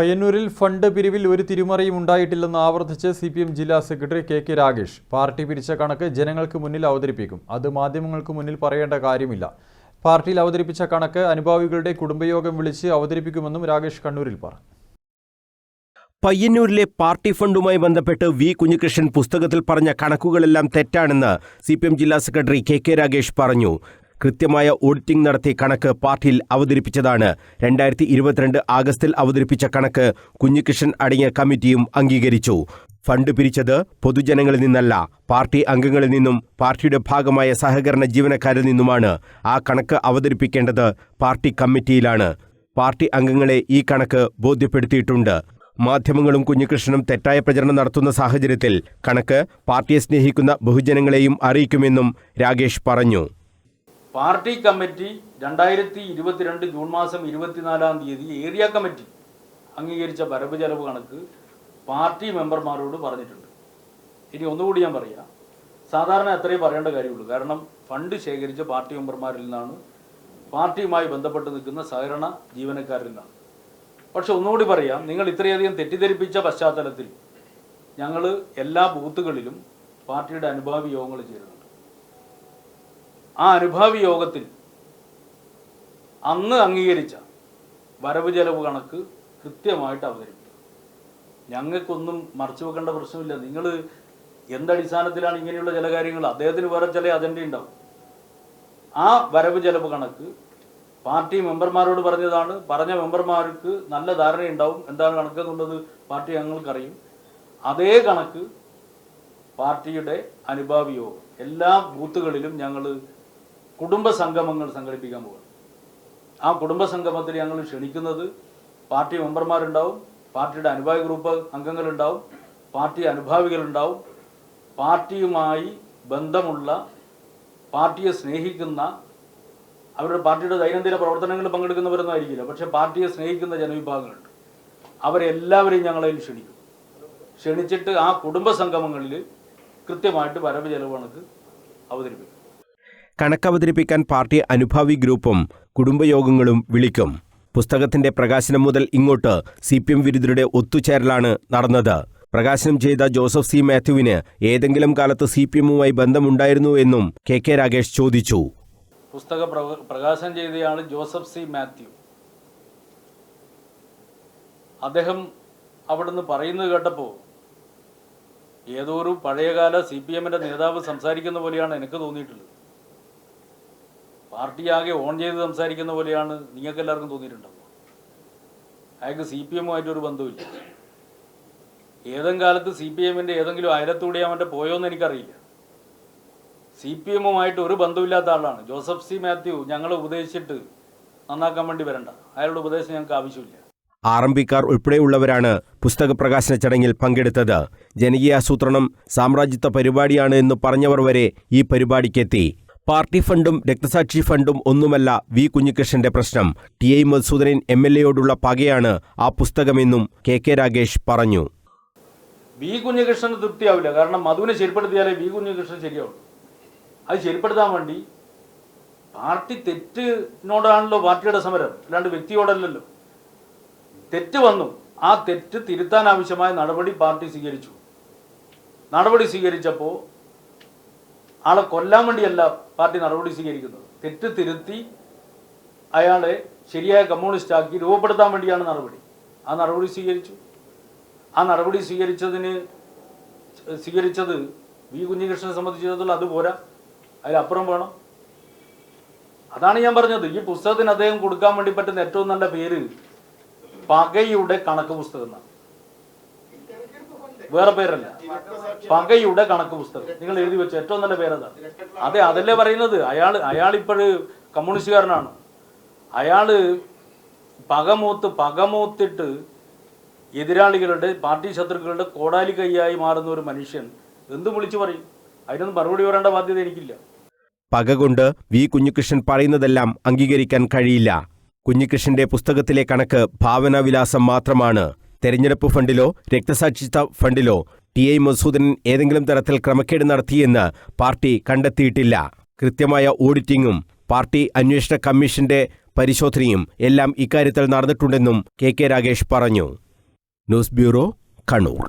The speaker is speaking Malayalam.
പയ്യന്നൂരിൽ ഫണ്ട് പിരിവിൽ ഒരു തിരിമറിയും ഉണ്ടായിട്ടില്ലെന്ന് ആവർത്തിച്ച് സി പി എം ജില്ലാ secretary K K Ragesh party പിരിച്ച കണക്ക് ജനങ്ങൾക്ക് മുന്നിൽ അവതരിപ്പിക്കും. അത് മാധ്യമങ്ങൾക്ക് മുന്നിൽ പറയേണ്ട കാര്യമില്ല. പാർട്ടിയിൽ അവതരിപ്പിച്ച കണക്ക് അനുഭാവികളുടെ കുടുംബയോഗം വിളിച്ച് അവതരിപ്പിക്കുമെന്നും രാഗേഷ് കണ്ണൂരിൽ പറഞ്ഞു. പയ്യന്നൂരിലെ പാർട്ടി ഫണ്ടുമായി ബന്ധപ്പെട്ട് വി. കുഞ്ഞികൃഷ്ണൻ പുസ്തകത്തിൽ പറഞ്ഞ കണക്കുകളെല്ലാം തെറ്റാണെന്ന് സി പി എം ജില്ലാ സെക്രട്ടറി കെ കെ രാഗേഷ് പറഞ്ഞു. കൃത്യമായ ഓഡിറ്റിംഗ് നടത്തി കണക്ക് പാർട്ടിയിൽ അവതരിപ്പിച്ചതാണ്. രണ്ടായിരത്തി ഇരുപത്തിരണ്ട് ആഗസ്റ്റിൽ അവതരിപ്പിച്ച കണക്ക് കുഞ്ഞികൃഷ്ണൻ അടങ്ങിയ കമ്മിറ്റിയും അംഗീകരിച്ചു. ഫണ്ട് പിരിച്ചത് പൊതുജനങ്ങളിൽ നിന്നല്ല പാർട്ടി അംഗങ്ങളിൽ നിന്നും പാർട്ടിയുടെ ഭാഗമായ സഹകരണ ജീവനക്കാരിൽ നിന്നുമാണ്. ആ കണക്ക് അവതരിപ്പിക്കേണ്ടത് പാർട്ടി കമ്മിറ്റിയിലാണ്. പാർട്ടി അംഗങ്ങളെ ഈ കണക്ക് ബോധ്യപ്പെടുത്തിയിട്ടുണ്ട്. മാധ്യമങ്ങളും കുഞ്ഞികൃഷ്ണനും തെറ്റായ പ്രചരണം നടത്തുന്ന സാഹചര്യത്തിൽ കണക്ക് പാർട്ടിയെ സ്നേഹിക്കുന്ന ബഹുജനങ്ങളെയും അറിയിക്കുമെന്നും രാഗേഷ് പറഞ്ഞു. പാർട്ടി കമ്മിറ്റി രണ്ടായിരത്തി ഇരുപത്തിരണ്ട് ജൂൺ മാസം ഇരുപത്തിനാലാം തീയതി ഏരിയ കമ്മിറ്റി അംഗീകരിച്ച വരവ് ചെലവ് കണക്ക് പാർട്ടി മെമ്പർമാരോട് പറഞ്ഞിട്ടുണ്ട്. ഇനി ഒന്നുകൂടി ഞാൻ പറയാം. സാധാരണ അത്രേ പറയേണ്ട കാര്യമുള്ളൂ. കാരണം ഫണ്ട് ശേഖരിച്ച പാർട്ടി മെമ്പർമാരിൽ നിന്നാണ് പാർട്ടിയുമായി ബന്ധപ്പെട്ട് നിൽക്കുന്ന സഹകരണ ജീവനക്കാരിൽ നിന്നാണ്. പക്ഷെ ഒന്നുകൂടി പറയാം. നിങ്ങൾ ഇത്രയധികം തെറ്റിദ്ധരിപ്പിച്ച പശ്ചാത്തലത്തിൽ ഞങ്ങൾ എല്ലാ ബൂത്തുകളിലും പാർട്ടിയുടെ അനുഭാവി യോഗങ്ങൾ ചേരുന്നുണ്ട്. ആ അനുഭാവി യോഗത്തിൽ അന്ന് അംഗീകരിച്ച വരവ് ചെലവ് കണക്ക് കൃത്യമായിട്ട് അവതരിപ്പിക്കും ഞങ്ങൾക്കൊന്നും മറച്ചു വെക്കേണ്ട പ്രശ്നമില്ല. നിങ്ങൾ എന്തടിസ്ഥാനത്തിലാണ് ഇങ്ങനെയുള്ള ചില കാര്യങ്ങൾ? അദ്ദേഹത്തിന് വേറെ ചില അജണ്ട ഉണ്ടാവും. ആ വരവ് ചെലവ് കണക്ക് പാർട്ടി മെമ്പർമാരോട് പറഞ്ഞതാണ്. പറഞ്ഞ മെമ്പർമാർക്ക് നല്ല ധാരണയുണ്ടാവും എന്താണ് കണക്ക് എന്നുള്ളത് പാർട്ടി ഞങ്ങൾക്കറിയും അതേ കണക്ക് പാർട്ടിയുടെ അനുഭാവിയോ എല്ലാ ബൂത്തുകളിലും ഞങ്ങൾ കുടുംബ സംഗമങ്ങൾ സംഘടിപ്പിക്കാൻ പോകുന്നത് ആ കുടുംബ സംഗമത്തിൽ ഞങ്ങൾ ക്ഷണിക്കുന്നത് പാർട്ടി മെമ്പർമാരുണ്ടാവും പാർട്ടിയുടെ അനുഭാവി ഗ്രൂപ്പ് അംഗങ്ങളുണ്ടാവും പാർട്ടി അനുഭാവികളുണ്ടാവും. പാർട്ടിയുമായി ബന്ധമുള്ള പാർട്ടിയെ സ്നേഹിക്കുന്ന അവരുടെ പാർട്ടിയുടെ ദൈനംദിന പ്രവർത്തനങ്ങളിൽ പങ്കെടുക്കുന്നവരൊന്നും ആയിരിക്കില്ല. പക്ഷെ പാർട്ടിയെ സ്നേഹിക്കുന്ന ജനവിഭാഗങ്ങളുണ്ട്. അവരെല്ലാവരെയും ഞങ്ങളതിൽ ക്ഷണിക്കും. ക്ഷണിച്ചിട്ട് ആ കുടുംബ സംഗമങ്ങളിൽ കൃത്യമായിട്ട് വരവ് ചെലവ് കണക്ക് അവതരിപ്പിക്കും. കണക്ക് അവതരിപ്പിക്കാൻ പാർട്ടി അനുഭാവി ഗ്രൂപ്പും കുടുംബയോഗങ്ങളും വിളിക്കും. പുസ്തകത്തിന്റെ പ്രകാശനം മുതൽ ഇങ്ങോട്ട് സി പി എം വിരുദ്ധരുടെ ഒത്തുചേരലാണ് നടന്നത്. പ്രകാശനം ചെയ്ത ജോസഫ് സി മാത്യുവിന് ഏതെങ്കിലും കാലത്ത് സി പി എമ്മുമായി ബന്ധമുണ്ടായിരുന്നു എന്നും കെ കെ രാഗേഷ് ചോദിച്ചു. പുസ്തക പ്രകാശനം ചെയ്തയാണ് ജോസഫ് സി മാത്യു. അദ്ദേഹം അവിടുന്ന് പറയുന്നത് കേട്ടപ്പോൾ ഏതോ ഒരു പഴയകാല സി പി എമ്മിന്റെ നേതാവ് സംസാരിക്കുന്ന പോലെയാണ് എനിക്ക് തോന്നിയിട്ടുള്ളത്. പാർട്ടി ആകെ ഓൺ ചെയ്ത് സംസാരിക്കുന്ന പോലെയാണ് നിങ്ങൾക്ക് എല്ലാവർക്കും തോന്നിയിട്ടുണ്ടാവുക അയാൾക്ക് സി പി എമ്മുമായിട്ട് ഒരു ബന്ധമില്ല ഏതെങ്കിലും കാലത്ത് സി പി എമ്മിന്റെ ഏതെങ്കിലും അയലത്തൂടെ അവന്റെ പോയോന്ന് എനിക്കറിയില്ല. സി പി എമ്മുമായിട്ട് ഒരു ബന്ധമില്ലാത്ത ആളാണ്. ജോസഫ് സി മാത്യു ഞങ്ങളെ ഉപദേശിച്ചിട്ട് നന്നാക്കാൻ വേണ്ടി വരണ്ട. അയാളുടെ ഉപദേശം ഞങ്ങൾക്ക് ആവശ്യമില്ല. ആർ എം പിക്കാർ ഉൾപ്പെടെയുള്ളവരാണ് പുസ്തക പ്രകാശന ചടങ്ങിൽ പങ്കെടുത്തത്. ജനകീയാസൂത്രണം സാമ്രാജ്യത്വ പരിപാടിയാണ് എന്ന് പറഞ്ഞവർ വരെ ഈ പരിപാടിക്കെത്തി. പാർട്ടി ഫണ്ടും രക്തസാക്ഷി ഫണ്ടും ഒന്നുമല്ല വി കുഞ്ഞികൃഷ്ണന്റെ പ്രശ്നം. T I Madhusoodanan M L എയോടുള്ള പകയാണ് ആ പുസ്തകമെന്നും കെ കെ രാഗേഷ് പറഞ്ഞു. വി കുഞ്ഞികൃഷ്ണന് തൃപ്തിയാവില്ല. കാരണം മധുവിനെ ശരിപ്പെടുത്തിയാലേ വി കുഞ്ഞികൃഷ്ണൻ ശരിയാവുള്ളൂ. അത് ശരിപ്പെടുത്താൻ വേണ്ടി പാർട്ടി തെറ്റിനോടാണല്ലോ പാർട്ടിയുടെ സമരം. അല്ലാണ്ട് വ്യക്തിയോടല്ലല്ലോ. തെറ്റ് വന്നു. ആ തെറ്റ് തിരുത്താൻ ആവശ്യമായ നടപടി പാർട്ടി സ്വീകരിച്ചു. നടപടി സ്വീകരിച്ചപ്പോൾ ആളെ കൊല്ലാൻ വേണ്ടിയല്ല പാർട്ടി നടപടി സ്വീകരിക്കുന്നത്. തെറ്റ് തിരുത്തി അയാളെ ശരിയായ കമ്മ്യൂണിസ്റ്റ് ആക്കി രൂപപ്പെടുത്താൻ വേണ്ടിയാണ് നടപടി. ആ നടപടി സ്വീകരിച്ചു. ആ നടപടി സ്വീകരിച്ചതിന് സ്വീകരിച്ചത് വി കുഞ്ഞികൃഷ്ണനെ സംബന്ധിച്ചിടത്തോളം അത് പോരാ. അതിലപ്പുറം വേണം അതാണ് ഞാൻ പറഞ്ഞത്. ഈ പുസ്തകത്തിന് അദ്ദേഹം കൊടുക്കാൻ വേണ്ടി പറ്റുന്ന ഏറ്റവും നല്ല പേര് പകയുടെ കണക്ക് പുസ്തകം എന്നാണ് വേറെ പേരല്ല. പകയുടെ കണക്ക് പുസ്തകം. നിങ്ങൾ എഴുതി വെച്ച ഏറ്റവും നല്ല പേരതാണ്. അതെ അതല്ലേ പറയുന്നത്? അയാൾ അയാൾ ഇപ്പോഴ് കമ്മ്യൂണിസ്റ്റുകാരനാണ്. അയാൾ പകമൂത്ത് പകമൂത്തിട്ട് എതിരാളികളുടെ പാർട്ടി ശത്രുക്കളുടെ കോടാലി കൈയായി മാറുന്ന ഒരു മനുഷ്യൻ എന്തും വിളിച്ചു പറയും? അതിനൊന്നും മറുപടി പറയേണ്ട ബാധ്യത എനിക്കില്ല. പക കൊണ്ട് വി കുഞ്ഞികൃഷ്ണൻ പറയുന്നതെല്ലാം അംഗീകരിക്കാൻ കഴിയില്ല. കുഞ്ഞികൃഷ്ണന്റെ പുസ്തകത്തിലെ കണക്ക് ഭാവനാവിലാസം മാത്രമാണ്. തെരഞ്ഞെടുപ്പ് ഫണ്ടിലോ രക്തസാക്ഷിത്വ ഫണ്ടിലോ ടി ഐ മസൂദൻ ഏതെങ്കിലും തരത്തിൽ ക്രമക്കേട് നടത്തിയെന്ന് പാർട്ടി കണ്ടെത്തിയിട്ടില്ല. കൃത്യമായ ഓഡിറ്റിംഗും പാർട്ടി അന്വേഷണ കമ്മീഷന്റെ പരിശോധനയും എല്ലാം ഇക്കാര്യത്തിൽ നടന്നിട്ടുണ്ടെന്നും കെ കെ രാഗേഷ് പറഞ്ഞു. News bureau Kannur.